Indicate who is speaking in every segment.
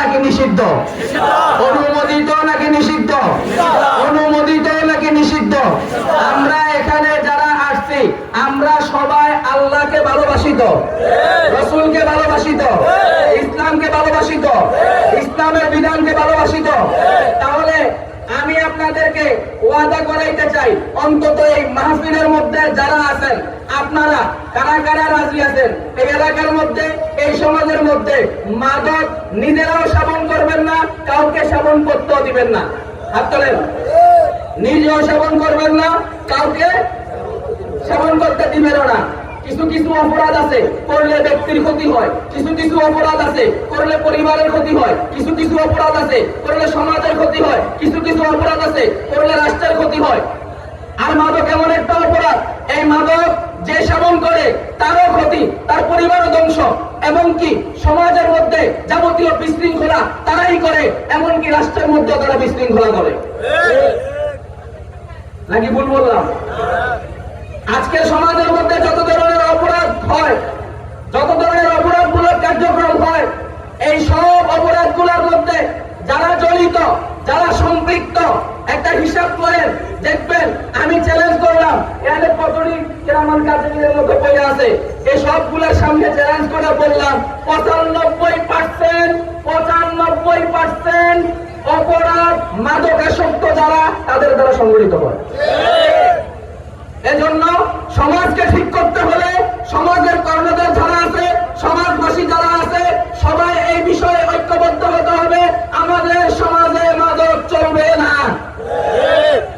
Speaker 1: নাকি নিষিদ্ধ? অনুমোদিত নাকি নিষিদ্ধ? অনুমোদিত নাকি নিষিদ্ধ? আমরা এখানে যারা আসছি, আমরা সবাই আল্লাহকে ভালোবাসি রসুলকে ভালোবাসি ইসলামকে ভালোবাসি ইসলামের বিধানকে ভালোবাসি তো? তাহলে আমি আপনাদেরকে ওয়াদা করাইতে চাই, অন্তত এই মাহফিলের মধ্যে যারা আছেন, আপনারা কারা কারা রাজি আছেন? এই এলাকার মধ্যে এই সমাজের মধ্যে মাদক নিজেরাও সেবন করবেন না, কাউকে সেবন করতেও দিবেন না। হাত তোলেন। নিজেও সেবন করবেন না, কাউকে সেবন করতে দিবেন না। কিছু কিছু অপরাধ আছে, করলে ব্যক্তির ক্ষতি হয়। কিছু কিছু অপরাধ আছে, করলে পরিবারের ক্ষতি হয়। কিছু কিছু অপরাধ আছে, করলে সমাজের ক্ষতি হয়। কিছু কিছু অপরাধ আছে, করলে রাষ্ট্রের ক্ষতি হয়। আর মাদক এমন একটা অপরাধ এই মাদক যে সেবন করে তারও ক্ষতি তার পরিবারও ধ্বংস এবং কি সমাজের মধ্যে যাবতীয় বিশৃঙ্খলা তারাই করে, এমনকি রাষ্ট্রের মধ্যে তারা বিশৃঙ্খলা করে। নাকি ভুল বললাম? আজকের সমাজের মধ্যে যত ধরনের অপরাধ হয় যত ধরনের অপরাধমূলক কার্যক্রম হয় এই সব অপরাধগুলোর মধ্যে যারা জড়িত যারা সম্পৃক্ত হিসাব করেন দেখবেন আমি চ্যালেঞ্জ করলাম এখানে কতটি কেরামান কাজের মতো পড়ে আছে। এই সবগুলোর সামনে চ্যালেঞ্জ করে বললাম পঁচানব্বই পার্সেন্ট পঁচানব্বই পার্সেন্ট অপরাধ মাদকাসক্ত যারা তাদের দ্বারা সংগঠিত হয়। এজন্য সমাজকে ঠিক করতে হলে সমাজের কর্ণধার যারা আছে সমাজবাসী যারা আছে সবাই এই বিষয়ে ঐক্যবদ্ধ হতে হবে আমাদের সমাজে মাদক চলবে না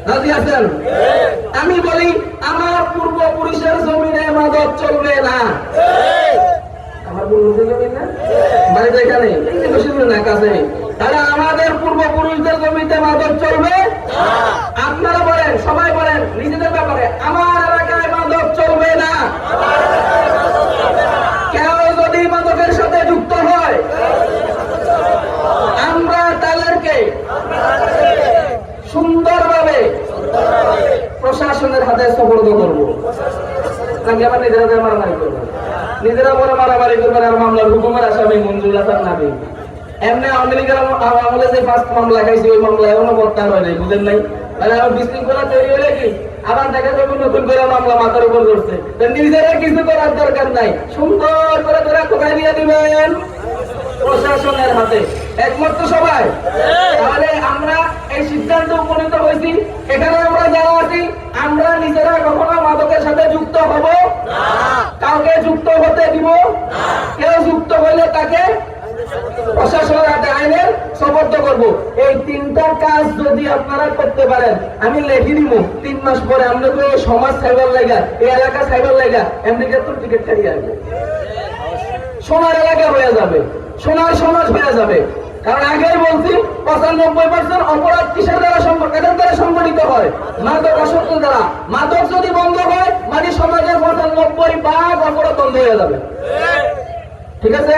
Speaker 1: রাজি আছেন আমি বলি আমার পূর্বপুরুষের জমিনে মাদক চলবে না আমার পূর্বপুরুষের জমিন না বাড়িতে এখানে না কাছে। তাহলে আমাদের পূর্বপুরুষদের জমিতে মাদক চলবে? আপনারা বলেন সবাই বলেন নিজেদের ব্যাপারে। আমার এলাকায় মাদক চলবে না। কেউ যদি মাদকের সাথে যুক্ত হয় আমরা তাদেরকে সুন্দরভাবে প্রশাসনের হাতে সফরদ করব। নাকি আবার নিজেরা মারামারি করব? নিজেরা বলে মারামারি করবেন আর মামলার হুকুমের আসামি মঞ্জুর হাসান নাবি। এমনি আওয়ামী লীগের আমলে যে ফার্স্ট মামলা খাইছি ওই মামলা এখনও বর্তার হয় নাই বুঝেন নাই? মানে আমার বিশৃঙ্খলা তৈরি হলে কি? আবার দেখা যাবে নতুন করে মামলা মাথার উপর করছে নিজেরা কিছু করার দরকার নাই। সুন্দর করে ধরে কোথায় দিয়ে দিবেন? প্রশাসনের হাতে। একমত তো সবাই? তাহলে আমরা এই সিদ্ধান্ত উপনীত হয়েছি। এখানে আমরা যারা আছি আমরা নিজেরা কখনো মাদকের সাথে যুক্ত হব কাউকে যুক্ত হতে দিব কেউ যুক্ত হলে তাকে প্রশাসনের হাতে আইনের সবদ্ধ করব। এই তিনটা কাজ যদি আপনারা করতে পারেন, আমি লেখি দিব তিন মাস পরে আমরা তো সমাজ সাইবার লাগা এই এলাকা সাইবার লাগা এমনিকে তো টিকিট ছাড়িয়ে আসবে। সোনার এলাকা হয়ে যাবে। সোনার সমাজ হয়ে যাবে। কারণ আগেই বলছি, পঁচানব্বই পার্সেন্ট অপরাধ কিসের দ্বারা এদের দ্বারা সংগঠিত হয়? মাদক আসক্ত দ্বারা। মাদক যদি বন্ধ হয় মানে সমাজের পঁচানব্বই ভাগ অপরাধ বন্ধ হয়ে যাবে। ঠিক আছে?